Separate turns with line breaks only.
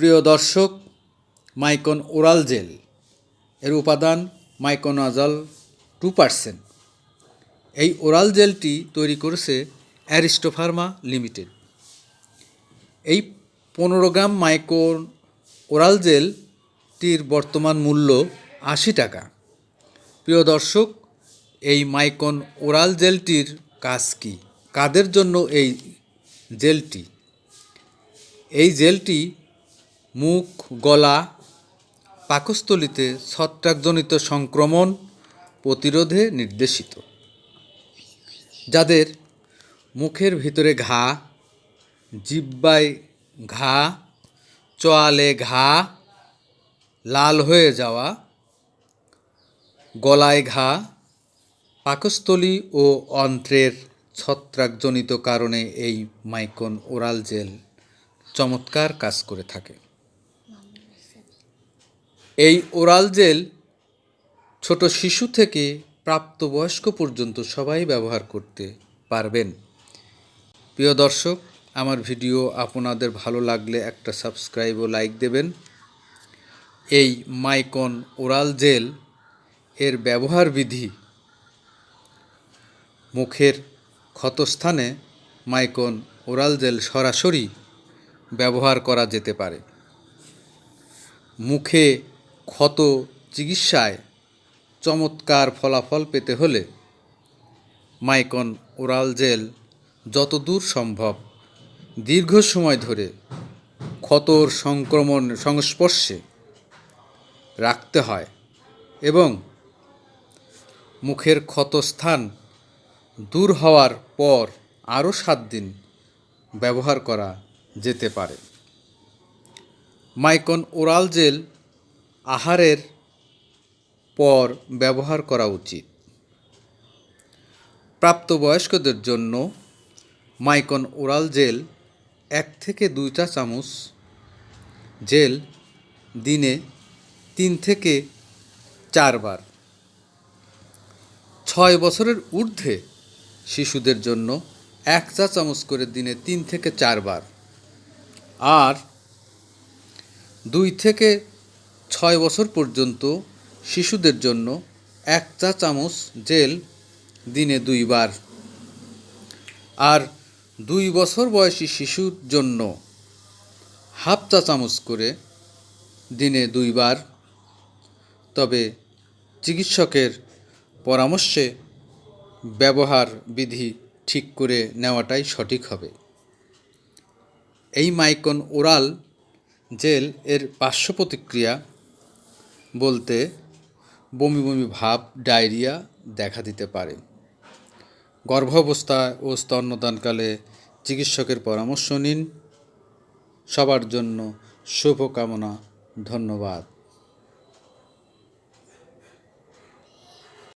প্রিয় দর্শক, মাইকন oral gel. এর উপাদান মাইকোনাজল টু পার্সেন্ট। এই ওরাল জেলটি তৈরি করেছে অ্যারিস্টোফার্মা লিমিটেড। এই পনেরো গ্রাম মাইকোন ওরাল জেলটির বর্তমান মূল্য আশি টাকা। প্রিয় দর্শক, এই মাইকন ওরাল জেলটির কাজ কী? কাদের জন্য এই জেলটি? এই জেলটি মুখ, গলা, পাকস্থলিতে ছত্রাকজনিত সংক্রমণ প্রতিরোধে নির্দেশিত। যাদের মুখের ভিতরে ঘা, জিব্বায় ঘা, চোয়ালে ঘা, লাল হয়ে যাওয়া, গলায় ঘা, পাকস্থলী ও অন্ত্রের ছত্রাকজনিত কারণে এই মাইকন ওরাল জেল চমৎকার কাজ করে থাকে। এই ওরাল জেল ছোট শিশু থেকে প্রাপ্তবয়স্ক পর্যন্ত সবাই ব্যবহার করতে পারবেন। প্রিয় দর্শক, আমার ভিডিও আপনাদের ভালো লাগলে একটা সাবস্ক্রাইব ও লাইক দেবেন। এই মাইকন ওরাল জেল এর ব্যবহার বিধি মুখের ক্ষতস্থানে মাইকন ওরাল জেল সরাসরি ব্যবহার করা যেতে পারে। মুখে ক্ষত চিকিৎসায় চমৎকার ফলাফল পেতে হলে মাইকন ওরাল জেল যতদূর সম্ভব দীর্ঘ সময় ধরে ক্ষতর সংক্রমণ সংস্পর্শে রাখতে হয় এবং মুখের ক্ষতস্থান দূর হওয়ার পর আরও সাত দিন ব্যবহার করা যেতে পারে। মাইকন ওরাল জেল আহারের পর ব্যবহার করা উচিত। প্রাপ্তবয়স্কদের জন্য মাইকন ওরাল জেল এক থেকে দুই চা চামচ জেল দিনে তিন থেকে চারবার। ছয় বছরের ঊর্ধ্বে শিশুদের জন্য এক চা চামচ করে দিনে তিন থেকে চারবার। আর দুই থেকে ছয় বছর পর্যন্ত শিশুদের জন্য এক চা চামচ জেল দিনে দুইবার। আর দুই বছর বয়সী শিশুর জন্য হাফ চা চামচ করে দিনে দুইবার। তবে চিকিৎসকের পরামর্শে ব্যবহার বিধি ঠিক করে নেওয়াটাই সঠিক হবে। এই মাইকন ওরাল জেল এর পার্শ্ব প্রতিক্রিয়া বলতে বমি বমি ভাব, ডায়রিয়া দেখা দিতে পারে। গর্ভাবস্থায় ও স্তন্যদানকালে চিকিৎসকের পরামর্শ নিন। সবার জন্য শুভকামনা, ধন্যবাদ।